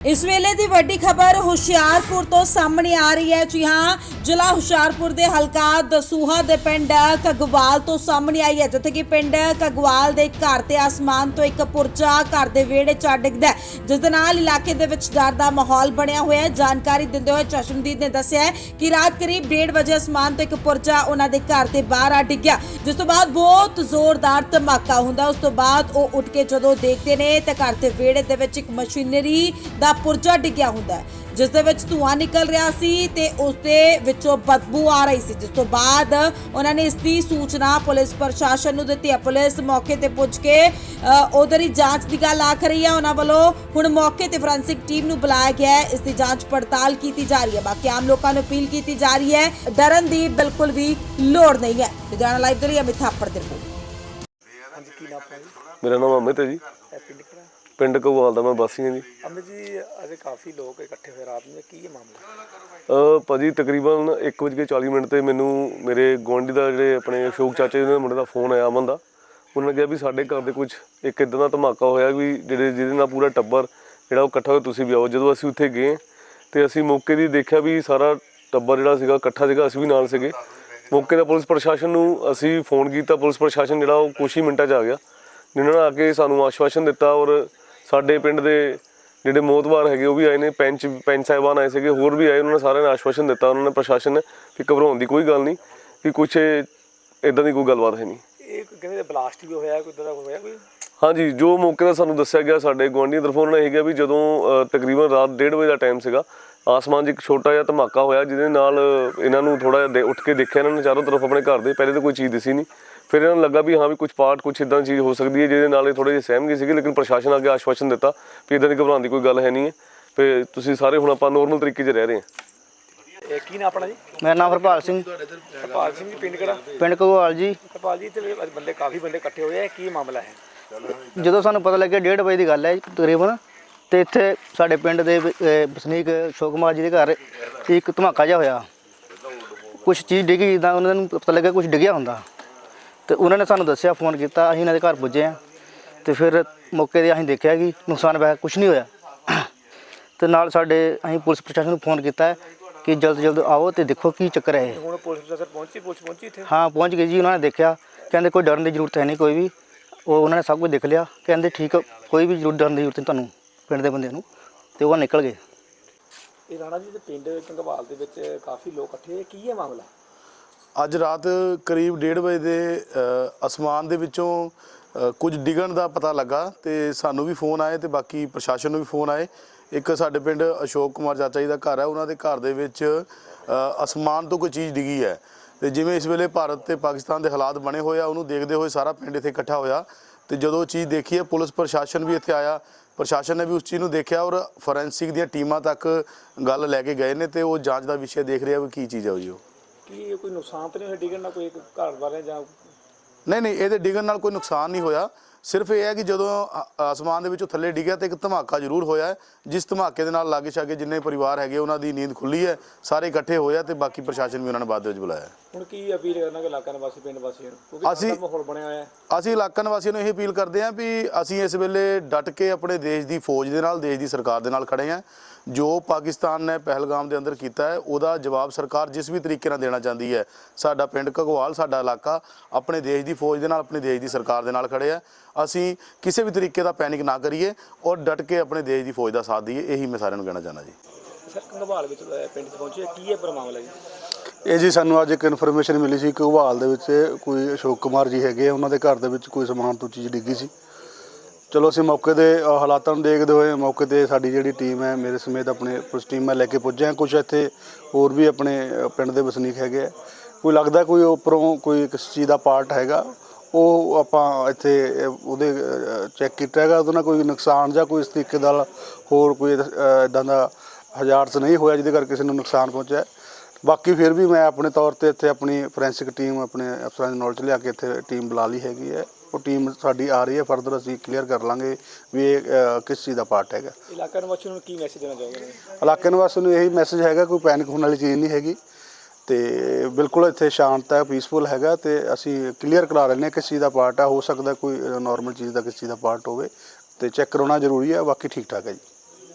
ਇਸ ਵੇਲੇ ਦੀ ਵੱਡੀ ਖਬਰ ਹੁਸ਼ਿਆਰਪੁਰ ਤੋਂ ਸਾਹਮਣੇ ਆ ਰਹੀ ਹੈ। ਜੀ ਹਾਂ, ਜ਼ਿਲ੍ਹਾ ਹੁਸ਼ਿਆਰਪੁਰ ਦੇ ਹਲਕਾ ਦਸੂਹਾ ਦੇ ਪਿੰਡ ਕਗਵਾਲ ਤੋਂ ਸਾਹਮਣੇ ਆਈ ਹੈ, ਜਿੱਥੇ ਕਿ ਪਿੰਡ ਕਗਵਾਲ ਦੇ ਘਰ ਤੇ ਆਸਮਾਨ ਤੋਂ ਇੱਕ ਪੁਰਜਾ ਘਰ ਦੇ ਵਿਹੜੇ ਚ ਡਿੱਗਦਾ ਜਿਸ ਦੇ ਨਾਲ ਇਲਾਕੇ ਦੇ ਵਿੱਚ ਡਰ ਦਾ ਮਾਹੌਲ ਬਣਿਆ ਹੋਇਆ ਹੈ। ਜਾਣਕਾਰੀ ਦਿੰਦੇ ਹੋਏ ਚਸ਼ਮਦੀਦ ਨੇ ਦੱਸਿਆ ਕਿ ਰਾਤ ਕਰੀਬ 1:30 ਵਜੇ ਆਸਮਾਨ ਤੋਂ ਇੱਕ ਪੁਰਜਾ ਉਹਨਾਂ ਦੇ ਘਰ ਤੇ ਬਾਹਰ ਆ ਡਿੱਗਿਆ, ਜਿਸ ਤੋਂ ਬਾਅਦ ਬਹੁਤ ਜ਼ੋਰਦਾਰ ਧਮਾਕਾ ਹੁੰਦਾ ਉਸ ਤੋਂ ਬਾਅਦ ਉਹ ਉੱਠ ਕੇ ਜਦੋਂ ਦੇਖਦੇ ਨੇ ਤਾਂ ਘਰ ਦੇ ਵਿਹੜੇ ਦੇ ਵਿੱਚ ਇੱਕ ਮਸ਼ੀਨਰੀ ਦਾ ਪੁਰਜਾ ਡਿੱਗਿਆ ਹੁੰਦਾ ਹੈ। ਜਿਸ ਦੇ ਵਿੱਚ ਧੂਆਂ ਨਿਕਲ ਰਿਹਾ ਸੀ ਤੇ ਉਸ ਦੇ ਵਿੱਚੋਂ ਬਦਬੂ ਆ ਰਹੀ ਸੀ। ਜਿਸ ਤੋਂ ਬਾਅਦ ਉਹਨਾਂ ਨੇ ਇਸ ਦੀ ਸੂਚਨਾ ਪੁਲਿਸ ਪ੍ਰਸ਼ਾਸਨ ਨੂੰ ਦਿੱਤੀ ਹੈ। ਪੁਲਿਸ ਮੌਕੇ ਤੇ ਪੁੱਜ ਕੇ ਉਧਰ ਹੀ ਜਾਂਚ ਦੀ ਗੱਲ ਆਖ ਰਹੀ ਹੈ। ਉਹਨਾਂ ਵੱਲੋਂ ਹੁਣ ਮੌਕੇ ਤੇ ਫੋਰੈਂਸਿਕ ਟੀਮ ਨੂੰ ਬੁਲਾਇਆ ਗਿਆ ਹੈ। ਇਸ ਦੀ ਜਾਂਚ ਪੜਤਾਲ ਕੀਤੀ ਜਾ ਰਹੀ ਹੈ। ਬਾਕੀ ਆਮ ਲੋਕਾਂ ਨੂੰ ਅਪੀਲ ਕੀਤੀ ਜਾ ਰਹੀ ਹੈ ਡਰਨ ਦੀ ਬਿਲਕੁਲ ਵੀ ਲੋੜ ਨਹੀਂ ਹੈ। ਲੁਧਿਆਣਾ ਲਾਈਵ ਦੇ ਲਈ ਅਮਿਤ ਥਾਪੜ ਦੇ ਰਿਪੋਰਟ। ਮੇਰਾ ਨਾਮ ਅਮਿਤ ਹੈ ਜੀ। ਪਿੰਡ ਕਗਵਾਲ ਦਾ ਮੈਂ ਵਾਸੀ ਹਾਂ ਜੀ ਅਮਿਤ ਜੀ ਅਜੇ ਕਾਫੀ ਲੋਕ ਇਕੱਠੇ ਹੋਏ ਰਾਤ ਨੂੰ ਕੀ ਇਹ ਮਾਮਲਾ? ਅਹ ਭਾਜੀ ਤਕਰੀਬਨ 1:40 ਮਿੰਟ ਤੇ ਮੈਨੂੰ ਮੇਰੇ ਗੁਆਂਢੀ ਦਾ ਜਿਹੜੇ ਆਪਣੇ ਅਸ਼ੋਕ ਚਾਚੇ ਦੇ ਮੁੰਡੇ ਦਾ ਫੋਨ ਆਇਆ ਅਮਨ ਦਾ। ਉਹਨਾਂ ਨੇ ਕਿਹਾ ਵੀ ਸਾਡੇ ਘਰ ਦੇ ਕੁਝ ਇੱਕ ਇਦਾਂ ਦਾ ਧਮਾਕਾ ਹੋਇਆ ਵੀ ਜਿਹੜੇ ਜਿਹਦੇ ਨਾਲ ਪੂਰਾ ਟੱਬਰ ਜਿਹੜਾ ਉਹ ਇਕੱਠਾ ਹੋਇਆ ਤੁਸੀਂ ਵੀ ਆਓ। ਜਦੋਂ ਅਸੀਂ ਉੱਥੇ ਗਏ ਤੇ ਅਸੀਂ ਮੌਕੇ ਦੀ ਦੇਖਿਆ ਵੀ ਸਾਰਾ ਟੱਬਰ ਜਿਹੜਾ ਸੀਗਾ ਇਕੱਠਾ ਸੀਗਾ ਅਸੀਂ ਵੀ ਨਾਲ ਸੀਗੇ। ਮੌਕੇ ਦਾ ਪੁਲਿਸ ਪ੍ਰਸ਼ਾਸਨ ਨੂੰ ਅਸੀਂ ਫੋਨ ਕੀਤਾ ਪੁਲਿਸ ਪ੍ਰਸ਼ਾਸਨ ਜਿਹੜਾ ਉਹ ਕੁਛ ਹੀ ਮਿੰਟਾਂ 'ਚ ਆ ਗਿਆ। ਜਿਨ੍ਹਾਂ ਨੇ ਆ ਕੇ ਸਾਨੂੰ ਆਸ਼ਵਾਸਨ ਦਿੱਤਾ ਔਰ ਸਾਡੇ ਪਿੰਡ ਦੇ ਜਿਹੜੇ ਮੋਤਬਾਰ ਹੈਗੇ ਉਹ ਵੀ ਆਏ ਨੇ ਪੈਂਚ ਪੈਂਚ ਸਾਹਿਬਾਨ ਆਏ ਸੀਗੇ ਹੋਰ ਵੀ ਆਏ ਉਹਨਾਂ ਨੇ ਸਾਰਿਆਂ ਨੇ ਆਸ਼ਵਾਸਨ ਦਿੱਤਾ ਉਹਨਾਂ ਨੇ ਪ੍ਰਸ਼ਾਸਨ ਨੇ ਕਿ ਘਬਰਾਉਣ ਦੀ ਕੋਈ ਗੱਲ ਨਹੀਂ ਕਿ ਕੁਛ ਇਦਾਂ ਦੀ ਕੋਈ ਗੱਲਬਾਤ ਹੈ ਨਹੀਂ। ਇਹ ਕੋਈ ਕਹਿੰਦੇ ਬਲਾਸਟ ਵੀ ਹੋਇਆ ਕੋਈ ਇਦਾਂ ਦਾ ਹੋਇਆ ਕੋਈ? ਹਾਂਜੀ ਜੋ ਮੌਕੇ ਦਾ ਸਾਨੂੰ ਦੱਸਿਆ ਗਿਆ ਸਾਡੇ ਗੁਆਂਢੀ ਤਰਫੋਂ ਉਹਨਾਂ ਨੇ ਇਹ ਕਿਹਾ ਵੀ ਜਦੋਂ ਤਕਰੀਬਨ ਰਾਤ 1:30 ਵਜੇ ਦਾ ਟਾਈਮ ਸੀਗਾ ਆਸਮਾਨ 'ਚ ਇੱਕ ਛੋਟਾ ਜਿਹਾ ਧਮਾਕਾ ਹੋਇਆ ਜਿਹਦੇ ਨਾਲ ਇਹਨਾਂ ਨੂੰ ਥੋੜਾ ਜਿਹਾ ਉੱਠ ਕੇ ਦੇਖਿਆ ਇਹਨਾਂ ਨੇ ਚਾਰੋਂ ਤਰਫ ਆਪਣੇ ਘਰ ਦੇ ਪਹਿਲੇ ਤਾਂ ਕੋਈ ਚੀਜ਼ ਦਿਸੀ ਨਹੀਂ। ਫਿਰ ਇਹਨਾਂ ਨੂੰ ਲੱਗਾ ਵੀ ਹਾਂ ਵੀ ਕੁਝ ਪਾਰਟ ਕੁਝ ਇਦਾਂ ਚੀਜ਼ ਹੋ ਸਕਦੀ ਹੈ ਜਿਹਦੇ ਨਾਲ ਇਹ ਥੋੜੇ ਜਿਹੇ ਸਹਿਮ ਗਏ ਸੀਗੇ ਲੇਕਿਨ ਪ੍ਰਸ਼ਾਸਨ ਅੱਗੇ ਆਸ਼ਵਾਸਨ ਦਿੱਤਾ ਵੀ ਇਦਾਂ ਦੀ ਘਬਰਾਉਣ ਦੀ ਕੋਈ ਗੱਲ ਹੈ ਨਹੀਂ ਹੈ। ਤੇ ਤੁਸੀਂ ਸਾਰੇ ਹੁਣ ਆਪਾਂ ਨੋਰਮਲ ਤਰੀਕੇ 'ਚ ਰਹਿ ਰਹੇ ਹਾਂ। ਇਹ ਕੀ ਨਾਮ ਆਪਣਾ ਜੀ? ਮੇਰਾ ਨਾਮ ਹਰਪਾਲ ਸਿੰਘ। ਹਰਪਾਲ ਸਿੰਘ ਜੀ ਪਿੰਡ ਕਿਹੜਾ? ਪਿੰਡ ਘਗਵਾਲ ਜੀ। ਹਰਪਾਲ ਜੀ ਤੇ ਅੱਜ ਬੰਦੇ ਕਾਫੀ ਬੰਦੇ ਇਕੱਠੇ ਹੋਏ ਆ ਕੀ ਮਾਮਲਾ ਹੈ? ਜਦੋਂ ਸਾਨੂੰ ਪਤਾ ਲੱਗਿਆ 1:30 ਵਜੇ ਦੀ ਗੱਲ ਹੈ ਤਕਰੀਬਨ ਤੇ ਇੱਥੇ ਸਾਡੇ ਪਿੰਡ ਦੇ ਵਸਨੀਕ ਅਸ਼ੋਕ ਕੁਮਾਰ ਜੀ ਦੇ ਘਰ ਇੱਕ ਧਮਾਕਾ ਜਿਹਾ ਹੋਇਆ। ਕੁਝ ਚੀਜ਼ ਡਿੱਗੀ ਜਿੱਦਾਂ ਉਹਨਾਂ ਨੂੰ ਪਤਾ ਲੱਗਿਆ ਕੁਝ ਡਿੱਗਿਆ ਹੁੰਦਾ। ਤੇ ਉਹਨਾਂ ਨੇ ਸਾਨੂੰ ਦੱਸਿਆ ਫੋਨ ਕੀਤਾ ਅਸੀਂ ਇਹਨਾਂ ਦੇ ਘਰ ਪੁੱਜੇ ਆ ਤੇ ਫਿਰ ਮੌਕੇ ਤੇ ਅਸੀਂ ਦੇਖਿਆ ਕਿ ਨੁਕਸਾਨ ਵੈਸੇ ਕੁਝ ਨਹੀਂ ਹੋਇਆ। ਤੇ ਨਾਲ ਸਾਡੇ ਅਸੀਂ ਪੁਲਿਸ ਪ੍ਰਸ਼ਾਸਨ ਨੂੰ ਫੋਨ ਕੀਤਾ ਕਿ ਜਲਦ ਜਲਦ ਆਓ ਤੇ ਦੇਖੋ ਕੀ ਚੱਕਰ ਹੈ ਹੁਣ ਪੁਲਿਸ ਪ੍ਰਸ਼ਾਸਨ ਪਹੁੰਚੀ ਪੁਲਿਸ ਪਹੁੰਚੀ ਇੱਥੇ? ਹਾਂ ਪਹੁੰਚ ਗਏ ਜੀ ਉਹਨਾਂ ਨੇ ਦੇਖਿਆ। ਕਹਿੰਦੇ ਕੋਈ ਡਰਨ ਦੀ ਜ਼ਰੂਰਤ ਹੈ ਨਹੀਂ ਕੋਈ ਵੀ। ਉਹ ਉਹਨਾਂ ਨੇ ਸਭ ਕੁਝ ਦੇਖ ਲਿਆ। ਕਹਿੰਦੇ ਠੀਕ ਕੋਈ ਵੀ ਜ਼ਰੂਰ ਡਰਨ ਦੀ ਜ਼ਰੂਰਤ ਨਹੀਂ ਤੁਹਾਨੂੰ ਪਿੰਡ ਦੇ ਬੰਦਿਆਂ ਨੂੰ। ਤੇ ਉਹ ਨਿਕਲ ਗਏ। ਇਹ ਰਾਣਾ ਜੀ ਦੇ ਪਿੰਡ ਕੰਗਵਾਲ ਦੇ ਵਿੱਚ ਕਾਫੀ ਲੋਕ ਇਕੱਠੇ ਕੀ ਹੈ ਮਾਮਲਾ? ਅੱਜ ਰਾਤ ਕਰੀਬ 1:30 ਵਜੇ ਦੇ ਅਸਮਾਨ ਦੇ ਵਿੱਚੋਂ ਕੁਝ ਡਿੱਗਣ ਦਾ ਪਤਾ ਲੱਗਾ ਤੇ ਸਾਨੂੰ ਵੀ ਫੋਨ ਆਏ ਤੇ ਬਾਕੀ ਪ੍ਰਸ਼ਾਸਨ ਨੂੰ ਵੀ ਫੋਨ ਆਏ। ਇੱਕ ਸਾਡੇ ਪਿੰਡ ਅਸ਼ੋਕ ਕੁਮਾਰ ਚਾਚਾ ਜੀ ਦਾ ਘਰ ਹੈ, ਉਹਨਾਂ ਦੇ ਘਰ ਦੇ ਵਿੱਚ ਅਸਮਾਨ ਤੋਂ ਕੋਈ ਚੀਜ਼ ਡਿੱਗੀ ਹੈ। ਤੇ ਜਿਵੇਂ ਇਸ ਵੇਲੇ ਭਾਰਤ ਤੇ ਪਾਕਿਸਤਾਨ ਦੇ ਹਾਲਾਤ ਬਣੇ ਹੋਏ ਆ, ਉਹਨੂੰ ਦੇਖਦੇ ਹੋਏ ਸਾਰਾ ਪਿੰਡ ਇੱਥੇ ਇਕੱਠਾ ਹੋਇਆ। ਤੇ ਜਦੋਂ ਉਹ ਚੀਜ਼ ਦੇਖੀ ਹੈ, ਪੁਲਿਸ ਪ੍ਰਸ਼ਾਸਨ ਵੀ ਇੱਥੇ ਆਇਆ। ਪ੍ਰਸ਼ਾਸਨ ਨੇ ਵੀ ਉਸ ਚੀਜ਼ ਨੂੰ ਦੇਖਿਆ ਔਰ ਫੋਰੈਂਸਿਕ ਦੀਆਂ ਟੀਮਾਂ ਤੱਕ ਗੱਲ ਲੈ ਕੇ ਗਏ ਨੇ ਤੇ ਉਹ ਜਾਂਚ ਦਾ ਵਿਸ਼ੇ ਦੇਖ ਰਿਹਾ ਵੀ ਕੀ ਚੀਜ਼ ਹੈ ਉਹ ਜੀ ਉਹ। ਕੀ ਇਹ ਕੋਈ ਨੁਕਸਾਨ ਤਾਂ ਨਹੀਂ ਹੋਇਆ? ਡਿੱਗਣ ਨਾਲ ਕੋਈ ਘਰ ਵਾਲੇ ਜਾਂ ਨਹੀਂ ਨਹੀਂ, ਇਹਦੇ ਡਿੱਗਣ ਨਾਲ ਕੋਈ ਨੁਕਸਾਨ ਨਹੀਂ ਹੋਇਆ। ਸਿਰਫ ਇਹ ਹੈ ਕਿ ਜਦੋਂ ਆਸਮਾਨ ਦੇ ਵਿੱਚੋਂ ਥੱਲੇ ਡਿੱਗਿਆ ਤੇ ਇੱਕ ਧਮਾਕਾ ਜ਼ਰੂਰ ਹੋਇਆ ਹੈ, ਜਿਸ ਧਮਾਕੇ ਦੇ ਨਾਲ ਲਾਗੇ ਛਾਗੇ ਜਿੰਨੇ ਪਰਿਵਾਰ ਹੈਗੇ ਉਹਨਾਂ ਦੀ ਨੀਂਦ ਖੁੱਲੀ ਹੈ ਸਾਰੇ ਇਕੱਠੇ ਹੋਇਆ ਤੇ ਬਾਕੀ ਪ੍ਰਸ਼ਾਸਨ ਵੀ ਉਹਨਾਂ ਨੇ ਬਾਅਦ ਵਿੱਚ ਬੁਲਾਇਆ ਹੈ। ਹੁਣ ਕੀ ਅਪੀਲ ਕਰਨਾ ਕਿ ਇਲਾਕਾ ਨਿਵਾਸੀ ਪਿੰਡ ਵਾਸੀਆਂ ਨੂੰ? ਕਿਉਂਕਿ ਅਸੀਂ- ਮਾਹੌਲ ਬਣਿਆ ਹੋਇਆ ਹੈ। ਅਸੀਂ ਇਲਾਕਾ ਨਿਵਾਸੀਆਂ ਨੂੰ ਇਹ ਅਪੀਲ ਕਰਦੇ ਹਾਂ ਵੀ ਅਸੀਂ ਇਸ ਵੇਲੇ ਡਟ ਕੇ ਆਪਣੇ ਦੇਸ਼ ਦੀ ਫੌਜ ਦੇ ਨਾਲ ਦੇਸ਼ ਦੀ ਸਰਕਾਰ ਦੇ ਨਾਲ ਖੜੇ ਹਾਂ। ਜੋ ਪਾਕਿਸਤਾਨ ਨੇ ਪਹਿਲਗਾਮ ਦੇ ਅੰਦਰ ਕੀਤਾ ਹੈ ਉਹਦਾ ਜਵਾਬ ਸਰਕਾਰ ਜਿਸ ਵੀ ਤਰੀਕੇ ਨਾਲ ਦੇਣਾ ਚਾਹੁੰਦੀ ਹੈ ਸਾਡਾ ਪਿੰਡ ਘਗਵਾਲ ਸਾਡਾ ਇਲਾਕਾ ਆਪਣੇ ਦੇਸ਼ ਦੀ ਫੌਜ ਦੇ ਨਾਲ ਆਪਣੇ ਦੇਸ਼ ਦੀ ਸਰਕਾਰ ਦੇ ਨਾਲ ਖੜੇ ਆ। ਅਸੀਂ ਕਿਸੇ ਵੀ ਤਰੀਕੇ ਦਾ ਪੈਨਿਕ ਨਾ ਕਰੀਏ ਔਰ ਡਟ ਕੇ ਆਪਣੇ ਦੇਸ਼ ਦੀ ਫੌਜ ਦਾ ਸਾਥ ਦਈਏ ਇਹੀ ਮੈਂ ਸਾਰਿਆਂ ਨੂੰ ਕਹਿਣਾ ਚਾਹੁੰਦਾ ਜੀ। ਸਰ ਕੰਗਵਾਲ ਵਿੱਚ ਪਿੰਡ 'ਚ ਪਹੁੰਚੇ ਕੀ ਹੈ ਪਰ ਮਾਮਲਾ ਜੀ? ਇਹ ਜੀ ਸਾਨੂੰ ਅੱਜ ਇੱਕ ਇਨਫੋਰਮੇਸ਼ਨ ਮਿਲੀ ਸੀ ਕਿ ਘਵਾਲ ਦੇ ਵਿੱਚ ਕੋਈ ਅਸ਼ੋਕ ਕੁਮਾਰ ਜੀ ਹੈਗੇ ਆ, ਉਹਨਾਂ ਦੇ ਘਰ ਦੇ ਵਿੱਚ ਕੋਈ ਸਮਾਨ ਤੋਂ ਚੀਜ਼ ਡਿੱਗੀ ਸੀ। ਚਲੋ ਅਸੀਂ ਮੌਕੇ ਦੇ ਹਾਲਾਤਾਂ ਨੂੰ ਦੇਖਦੇ ਹੋਏ ਮੌਕੇ ਤੇ ਸਾਡੀ ਜਿਹੜੀ ਟੀਮ ਹੈ ਮੇਰੇ ਸਮੇਤ ਆਪਣੇ ਪੁਲਿਸ ਟੀਮ ਮੈਂ ਲੈ ਕੇ ਪੁੱਜੇ ਹਾਂ ਕੁਝ ਇੱਥੇ ਹੋਰ ਵੀ ਆਪਣੇ ਪਿੰਡ ਦੇ ਵਸਨੀਕ ਹੈਗੇ ਆ। ਕੋਈ ਲੱਗਦਾ ਕੋਈ ਉੱਪਰੋਂ ਕੋਈ ਕਿਸ ਚੀਜ਼ ਦਾ ਪਾਰਟ ਹੈਗਾ ਉਹ ਆਪਾਂ ਇੱਥੇ ਉਹਦੇ ਚੈੱਕ ਕੀਤਾ ਹੈਗਾ ਉਹਦੇ ਨਾਲ ਕੋਈ ਨੁਕਸਾਨ ਜਾਂ ਕੋਈ ਇਸ ਤਰੀਕੇ ਦਾ ਹੋਰ ਕੋਈ ਇਦਾਂ ਦਾ ਹਜ਼ਾਰਤ ਨਹੀਂ ਹੋਇਆ ਜਿਹਦੇ ਕਰਕੇ ਕਿਸੇ ਨੂੰ ਨੁਕਸਾਨ ਪਹੁੰਚਿਆ। ਬਾਕੀ ਫਿਰ ਵੀ ਮੈਂ ਆਪਣੇ ਤੌਰ ਤੇ ਇੱਥੇ ਆਪਣੀ ਫੋਰੈਂਸਿਕ ਟੀਮ ਆਪਣੇ ਅਫਸਰਾਂ ਦੀ ਨੌਲੇਜ ਲਿਆ ਕੇ ਇੱਥੇ ਟੀਮ ਬੁਲਾ ਲਈ ਹੈਗੀ ਹੈ। ਉਹ ਟੀਮ ਸਾਡੀ ਆ ਰਹੀ ਹੈ ਫਰਦਰ ਅਸੀਂ ਕਲੀਅਰ ਕਰ ਲਾਂਗੇ ਵੀ ਇਹ ਕਿਸ ਚੀਜ਼ ਦਾ ਪਾਰਟ ਹੈਗਾ। ਇਲਾਕਾ ਨਿਵਾਸੀਆਂ ਨੂੰ ਕੀ ਮੈਸੇਜ ਦੇਣਾ ਚਾਹੋਗੇ? ਇਲਾਕੇ ਨਿਵਾਸੀਆਂ ਨੂੰ ਇਹੀ ਮੈਸੇਜ ਹੈਗਾ ਕੋਈ ਪੈਨਿਕ ਹੋਣ ਵਾਲੀ ਚੀਜ਼ ਨਹੀਂ ਹੈਗੀ। ਤੇ ਬਿਲਕੁਲ ਇੱਥੇ ਸ਼ਾਂਤ ਹੈ ਪੀਸਫੁਲ ਹੈਗਾ ਤੇ ਅਸੀਂ ਕਲੀਅਰ ਕਰਾ ਲੈਂਦੇ ਹਾਂ ਕਿਸ ਚੀਜ਼ ਦਾ ਪਾਰਟ ਹੈ ਹੋ ਸਕਦਾ ਕੋਈ ਨਾਰਮਲ ਚੀਜ਼ ਦਾ ਕਿਸ ਚੀਜ਼ ਦਾ ਪਾਰਟ ਹੋਵੇ ਤੇ ਚੈੱਕ ਕਰਾਉਣਾ ਜ਼ਰੂਰੀ ਹੈ ਬਾਕੀ ਠੀਕ ਠਾਕ ਹੈ ਜੀ।